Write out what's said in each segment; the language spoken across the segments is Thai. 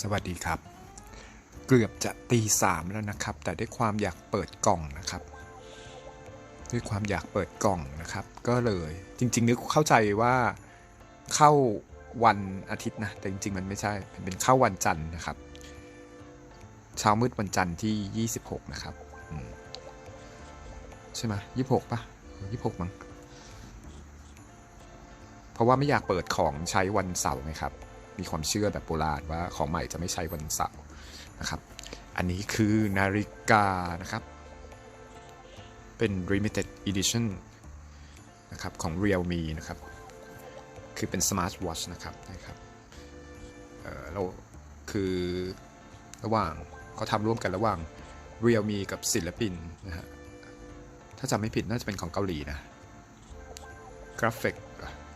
สวัสดีครับ เกือบจะตีสามแล้วนะครับ แต่ด้วยความอยากเปิดกล่องนะครับ ด้วยความอยากเปิดกล่องนะครับ ก็เลยจริงๆนึกเข้าใจว่าเข้าวันอาทิตย์นะ แต่จริงๆ มันไม่ใช่มันเป็นเข้าวันจันทร์นะครับ เช้ามืดวันจันทร์ที่ 26 นะครับใช่ไหมยี่หกปะยี่หกมั้งเพราะว่าไม่อยากเปิดของใช้วันเสาร์ไงครับ มีความเชื่อแบบโบราณว่าของใหม่จะไม่ใช้วันเสาร์นะครับ อันนี้คือนาฬิกานะครับ เป็น limited edition นะครับของ Realme นะครับ คือเป็น smart watch นะครับนะครับเออเราคือระหว่างเขาทำร่วมกันระหว่าง Realme กับศิลปินนะฮะถ้าจำไม่ผิดน่าจะเป็นของเกาหลีนะกราฟิก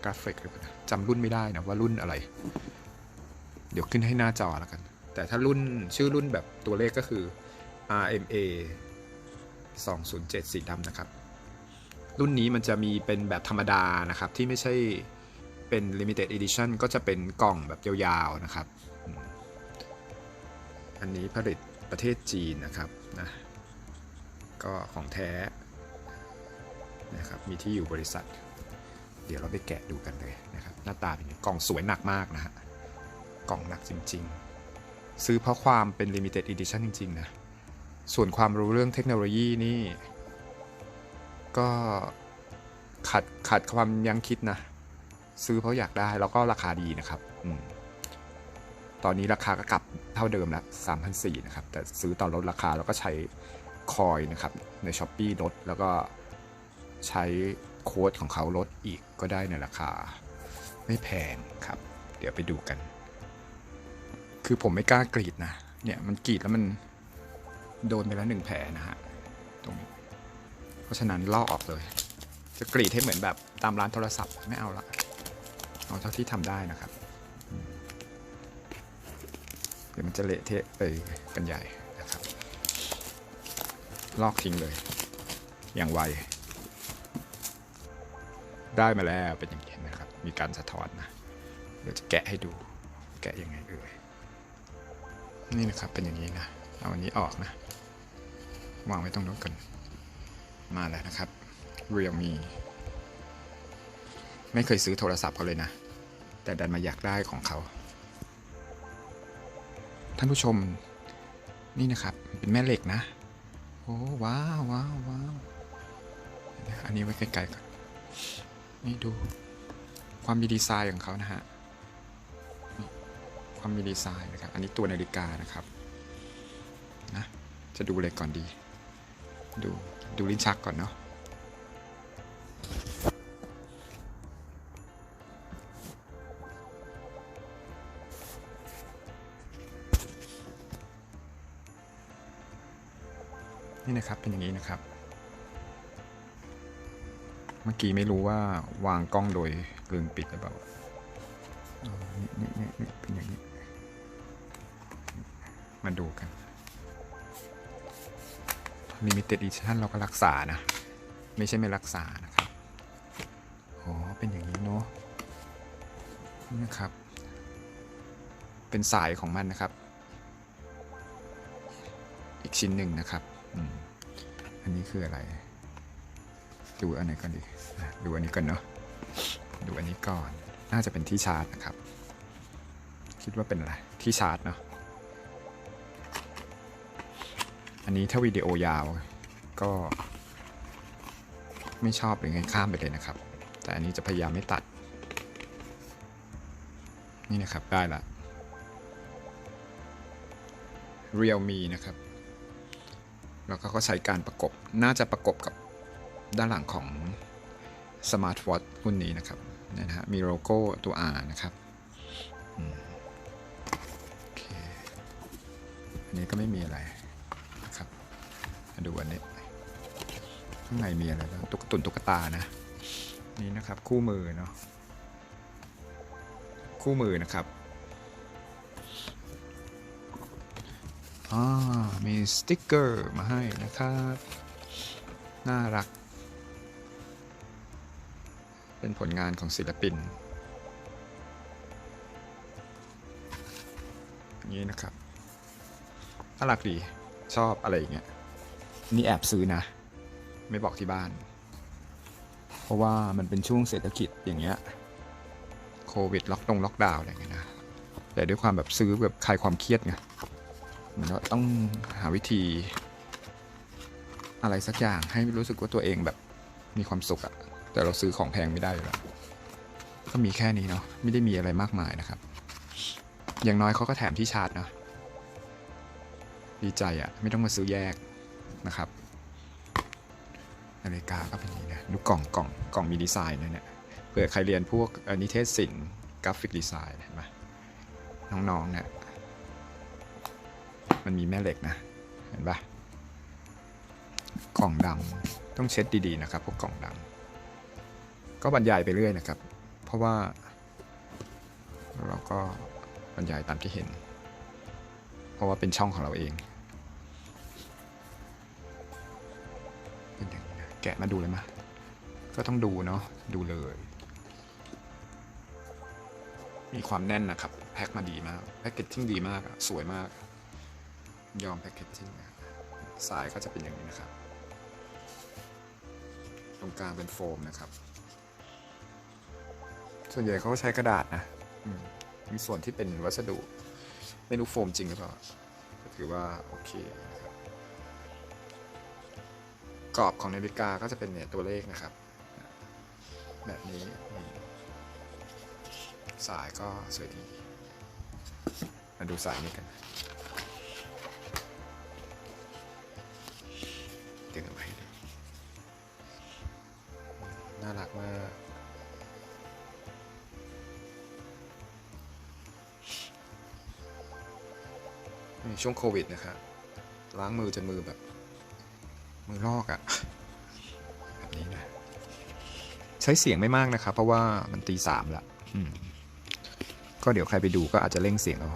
กราฟิกจำรุ่นไม่ได้นะว่ารุ่นอะไร เดี๋ยวขึ้นให้หน้าจอแล้วกัน แต่ถ้ารุ่นชื่อรุ่นแบบตัวเลขก็คือ RMA 207 สีดำนะครับ รุ่นนี้มันจะมีเป็นแบบธรรมดานะครับ ที่ไม่ใช่เป็น limited edition ก็จะเป็นกล่องแบบยาวๆนะครับ อันนี้ผลิตประเทศจีนนะครับนะก็ของแท้นะครับ มีที่อยู่บริษัท เดี๋ยวเราไปแกะดูกันเลยนะครับ หน้าตาเป็นกล่องสวยหนักมากนะฮะ กล่องหนักจริง ๆ ซื้อเพราะความเป็น limited edition จริง ๆ นะ ส่วนความรู้เรื่องเทคโนโลยีนี่ ก็ขัดขัดความยังคิดนะ ซื้อเพราะอยากได้แล้วก็ราคาดีนะครับอตอนนี้ราคาก็กลับเท่าเดิมแล้ว3,400นะครับ แต่ซื้อตอนลดราคาแล้วก็ใช้คอยนะครับ ใน s h อ p e e ลดแล้วก็ใช้โค้ดของเขาลดอีกก็ได้ในราคา ไม่แพงครับ เดี๋ยวไปดูกัน คือผมไม่กล้ากรีดนะ เนี่ยมันกรีดแล้วมันโดนไปแล้วหนึ่งแผลนะฮะ ตรงนี้ เพราะฉะนั้นลอกออกเลย จะกรีดให้เหมือนแบบตามร้านโทรศัพท์ไม่เอาละ เอาเท่าที่ทำได้นะครับ เดี๋ยวมันจะเละเทะไปกันใหญ่นะครับ ลอกทิ้งเลย อย่างไว ได้มาแล้วเป็นอย่างนี้นะครับ มีการสะท้อนนะ เดี๋ยวจะแกะให้ดู แกะยังไงเอ่ย นี่นะครับเป็นอย่างนี้นะ เอาอันนี้ออกนะ วางไว้ตรงนู้นกันมาแล้วนะครับ Realme ไม่เคยซื้อโทรศัพท์เขาเลยนะ แต่ดันมาอยากได้ของเขา ท่านผู้ชมนี่นะครับ เป็นแม่เหล็กนะ โอ้ว้าวว้าวว้าวอันนี้ไว้ไกลๆก่อนนี่ดูความมีดีไซน์ของเขานะฮะ ความมีดีไซน์นะครับ อันนี้ตัวนาฬิกานะครับนะจะดูเลยก่อนดี ดูดูลิ้นชักก่อนเนาะนี่นะครับเป็นอย่างนี้นะครับ เมื่อกี้ไม่รู้ว่าวางกล้องโดยลืมปิดหรือเปล่านี่นี่นี่เป็นอย่างนี้ มาดูกัน Limited Edition เราก็รักษานะ ไม่ใช่ไม่รักษานะครับโอ้เป็นอย่างนี้เนาะนี่นะครับ เป็นสายของมันนะครับ อีกชิ้นหนึ่งนะครับอ,อันนี้คืออะไร ดูอันไหนก่อนดีดูอันนี้ก่อนเนาะดูอันนี้ก่อน น่าจะเป็นที่ชาร์จนะครับ คิดว่าเป็นอะไร ที่ชาร์จเนาะ อันนี้ถ้าวิดีโอยาวก็ ไม่ชอบหรือไงข้ามไปเลยนะครับ แต่อันนี้จะพยายามไม่ตัด นี่นะครับได้ละ Realme นะครับ แล้วก็ใช้การประกบน่าจะประกบกับด้านหลังของ Smart Watch รุ่นนี้นะครับนะฮะมีโลโก้ตัว R นะครับอ,อันนี้ก็ไม่มีอะไรันนี้ ข้างในมีอะไรบ้างตุ๊กตุนตุ๊กตานะนี่นะครับคู่มือเนาะคู่มือนะครับอ่ามีสติกเกอร์มาให้นะครับ น่ารัก เป็นผลงานของศิลปินนี้นะครับน่ารักดี ชอบอะไรอย่างเงี้ย นี่แอบซื้อนะ ไม่บอกที่บ้าน เพราะว่ามันเป็นช่วงเศรษฐกิจอย่างเงี้ยโควิดล็อกดงล็อกดาวน์อะไรเงี้ยนะแต่ด้วยความแบบซื้อแบบคลายความเครียดไงมันก็ต้องหาวิธี อะไรสักอย่างให้รู้สึกว่าตัวเองแบบมีความสุขอะแต่เราซื้อของแพงไม่ได้อยู่แล้วก็มีแค่นี้เนาะไม่ได้มีอะไรมากมายนะครับ อย่างน้อยเขาก็แถมที่ชาร์จเนาะดีใจอะไม่ต้องมาซื้อแยก นะครับ นาฬิกาก็เป็นอย่างนี้นะดูกล่องกล่องกล่องมีดีไซน์นะเนี่ยเผื่อใครเรียนพวกนิเทศศิลป์กราฟิกดีไซน์เห็นไหมน้องๆเนี่ยมันมีแม่เหล็กนะ เห็นปะกล่องดำต้องเช็ดดีๆนะครับพวกกล่องดำก็บรรยายไปเรื่อยนะครับ เพราะว่า เราก็บรรยายตามที่เห็น เพราะว่าเป็นช่องของเราเอง แกะมาดูเลยมะก็ต้องดูเนาะ ดูเลย มีความแน่นนะครับ แพ็คมาดีมาก แพ็กเกจจิ้งดีมากอะสวยมาก ยอมแพ็กเกจจิ้งนะสายก็จะเป็นอย่างนี้นะครับ ตรงกลางเป็นโฟมนะครับ ส่วนใหญ่เขาก็ใช้กระดาษนะมีส่วนที่เป็นวัสดุ ไม่รู้โฟมจริงหรือเปล่า ก็ถือว่าโอเค กรอบของนาฬิกาก็จะเป็นเนี่ยตัวเลขนะครับ แบบนี้สายก็สวยดีมาดูสายนี้กันดึงออกมาให้ดูน่ารักมากนี่ช่วงโควิดนะครับล้างมือจนมือแบบ มือลอกอะ่ะแบบนี้นะใช้เสียงไม่มากนะครับ เพราะว่ามันตีสามละก็เดี๋ยวใครไปดูก็อาจจะเร่งเสียงเอา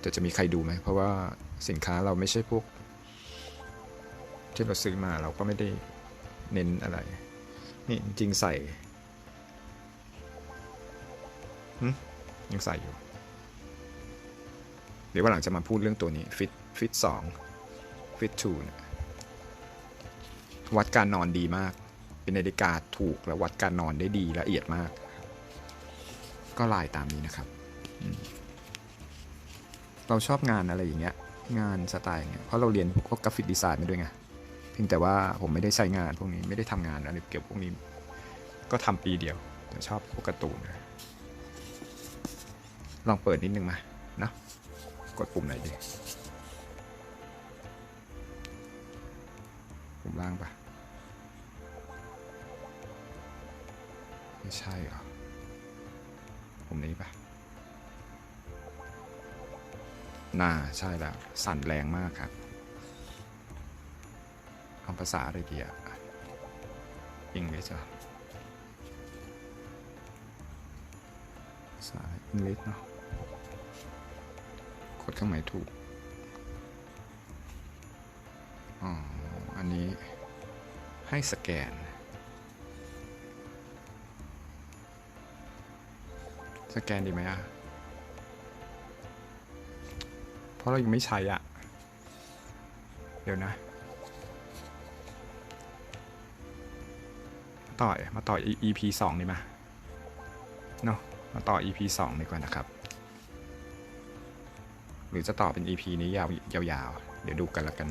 แต่จะมีใครดูไหม เพราะว่าสินค้าเราไม่ใช่พวก ที่เราซื้อมาเราก็ไม่ได้เน้นอะไรนี่จริงใส่ยังใส่อยู่ เดี๋ยววันหลังจะมาพูดเรื่องตัวนี้ฟิตฟิตสอง ฟิตทูเนี่ยวัดการนอนดีมาก เป็นนาฬิกาถูกและวัดการนอนได้ดีละเอียดมาก ก็ลายตามนี้นะครับ เราชอบงานอะไรอย่างเงี้ย งานสไตล์อย่างเงี้ยเพราะเราเรียนพวกกราฟิกดีไซน์มาด้วยไงเพียงแต่ว่าผมไม่ได้ใช้งานพวกนี้ไม่ได้ทำงานอะไรเกี่ยวกับพวกนี้ ก็ทำปีเดียวแต่ชอบพวกการ์ตูนลองเปิดนิดนึงมานะกดปุ่มไหนดี ล่างปะไม่ใช่เหรอปุ่มนี้ปะน่าใช่แล้ว สั่นแรงมากครับเอาภาษาอะไรดีอะอังกฤษเหรอภาษาอังกฤษเนาะกดเครื่องหมายถูก อ๋อ อันนี้ ให้สแกน สแกนดีไหมอะ เพราะเรายังไม่ใช้อะ เดี๋ยวนะต่อยมาต่อ EP 2ดีมาเนาะมาต่อ EP 2ดีกว่านะครับ หรือจะต่อเป็น EP นี้ยาวยาวๆเดี๋ยวดูกันละกัน